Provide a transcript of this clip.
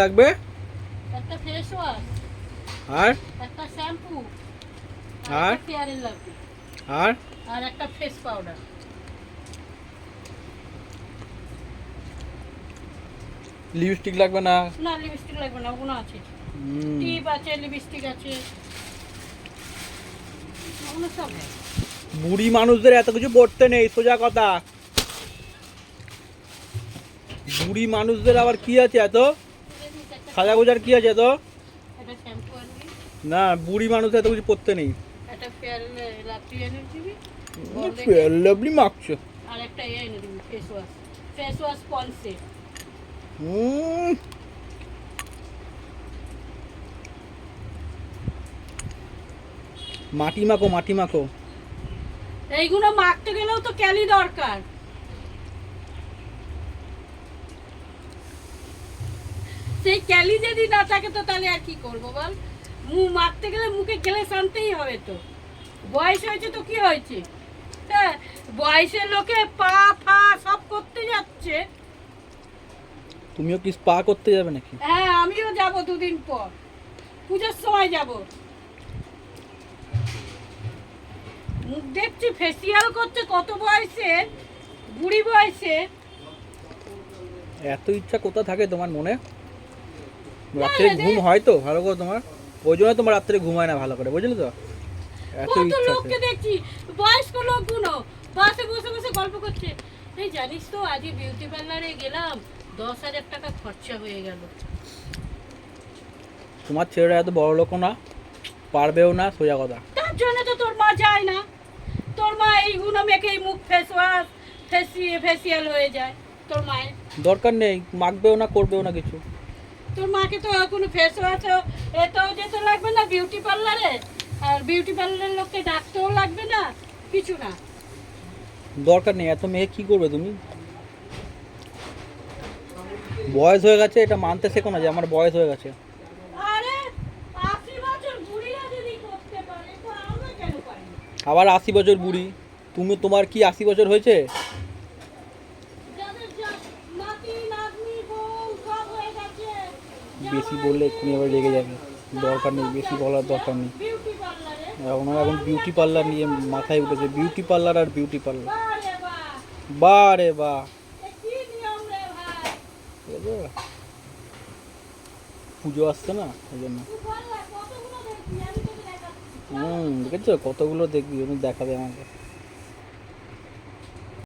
লাগবে? একটা face wash আর? একটা শ্যাম্পু আর? ফেয়ার এন্ড লাভলি আর? আর একটা ফেস পাউডার লিপস্টিক লাগবে না? না লিপস্টিক লাগবে না ওগুলো আছে। টিপ আছে লিপস্টিক আছে। ওগুলো সব বুড়ি মানুষদের এত কিছু পড়তে নেই সোজা কথা। বুড়ি মানুষদের আবার কি আছে এত? সাজা গোজার কি আছে আনবি। না বুড়ি মানুষ এত কিছু পড়তে নেই। Fair lovely মাখছো। আর একটা এনে দিবি ফেস ওয়াশ ফেস ওয়াশ পন্সে হুম। মাটি মাখো মাটি মাখো। এইগুলো মাখতে গেলেও তো ক্যালি দরকার। সেই ক্যালি যদি না থাকে তো তাহলে আর কি করব বল? মুখ মাখতে গেলে মুখে গেলে আনতেই হবে তো। বয়স হয়েছে তো কি হয়েছে? হ্যাঁ বয়সের লোকে পা ফা সব করতে যাচ্ছে। তুমিও কি স্পা করতে যাবে নাকি? হ্যাঁ আমিও যাব দুদিন পর। পুজোর সময় যাব। মুখ দেখছি ফেসিয়াল করছে কত বয়সে? বুড়ি বয়সে? এত ইচ্ছা কোথা থাকে তোমার মনে? রাত্রে ঘুম হয় তো ভালো করে তোমার। ওই জন্য তোমার রাত্রে ঘুমায় না ভালো করে বুঝলে তো? এত ইচ্ছা লোককে দেখছি বয়স্ক লোকগুলো বাসে বসে বসে গল্প করছে। এই জানিস তো আজকে বিউটি পার্লারে গেলাম দশ হাজার টাকা খরচা হয়ে গেল। তোমার ছেলেরা এত বড় লোকও না পারবেও না সোজা কথা। তার জন্য তো তোর মা যায় না। তোর মা এইগুলো মেখে এই মুখ ফেস ওয়াশ ফেসিয়ে ফেসিয়াল হয়ে যায় তোর মায়ের। দরকার নেই মাখবেও না করবেও না কিছু। তোর মাকে তো কোনো ফেস ওয়াশ এতেও যেতে লাগবে না বিউটি পার্লারে আর বিউটি পার্লারের লোককে ডাকতেও লাগবে না কিছু না। দরকার নেই এত মেয়ে কি করবে তুমি? বয়স হয়ে গেছে এটা মানতে শেখো না যে আমার বয়স হয়ে গেছে। আরে আশি বছর বুড়িরা যদি করতে পারে তো আমরা কেন পারি? আবার আশি বছর বুড়ি তুমি তোমার কি আশি বছর হয়েছে যাদের যা- নাতি নাতনি বউ সব হয়ে গেছে বেশি বললে এক্ষুনি আবার রেগে যাবে। দরকার নেই, বেশি বলার দরকার নেই। এখন এখন বিউটি পার্লার নিয়ে মাথায় উঠেছে। বিউটি পার্লার আর বিউটি পার্লার বা রে বা? পুজো আসছে না? ওই জন্য। হুম, দেখেছ? কতগুলো দেখবি? ওখানে দেখাবে আমাকে।